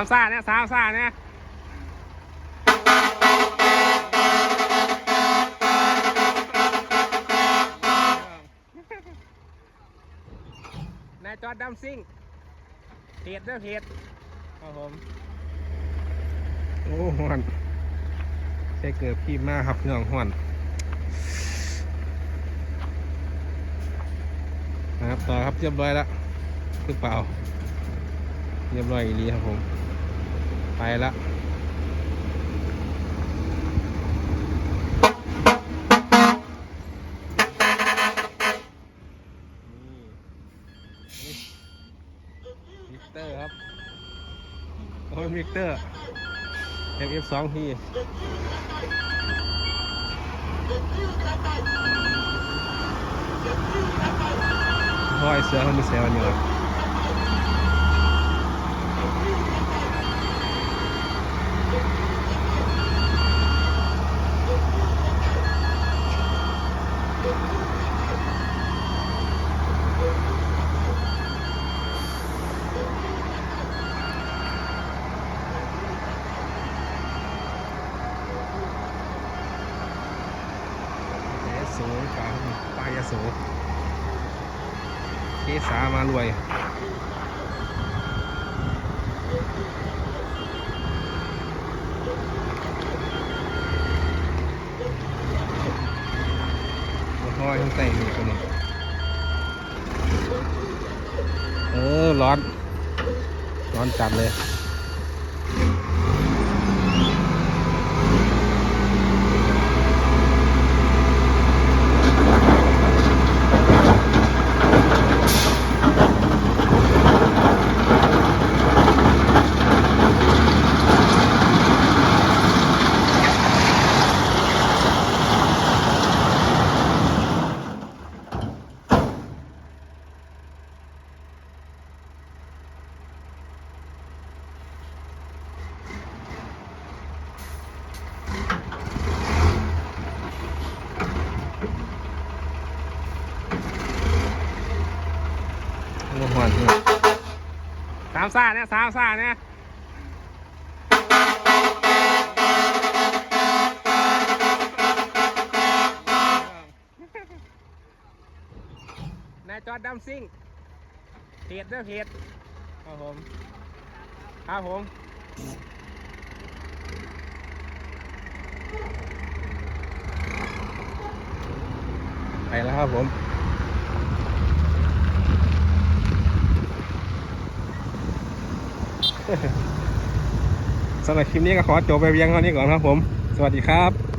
ามซ่าเนี่ยสามซ่าเนี่ยนายจอดดัมซิ่งเพจเด้อเพจครับผม โอ้หวนใช่เกิดพี่มากครับพี่องหวนนะครับต่อครับเรียบร้อยแล้วหรือเปล่า เรียบร้อยอีลีครับผม ไปละนี่มิกเตอร์ครับโอ้ยมิกเตอร์ FF สองทีพ่อยเสือเขามีเซลล์อยู่ สปลาปลายาโสเกสามารวยห้อยข้างใต้นี่คนนี้เออร้อน ร้อนจัดเลย หหอนเนี่ยสามซ่าเนี่ยสามซ่าเนี่ยนายจอดดัมซิ่งเพจเด้อเพจครับผม ครับผมไปแล้วครับผม สำหรับคลิปนี้ก็ขอจบไปเพียงเท่านี้ก่อนครับผม สวัสดีครับ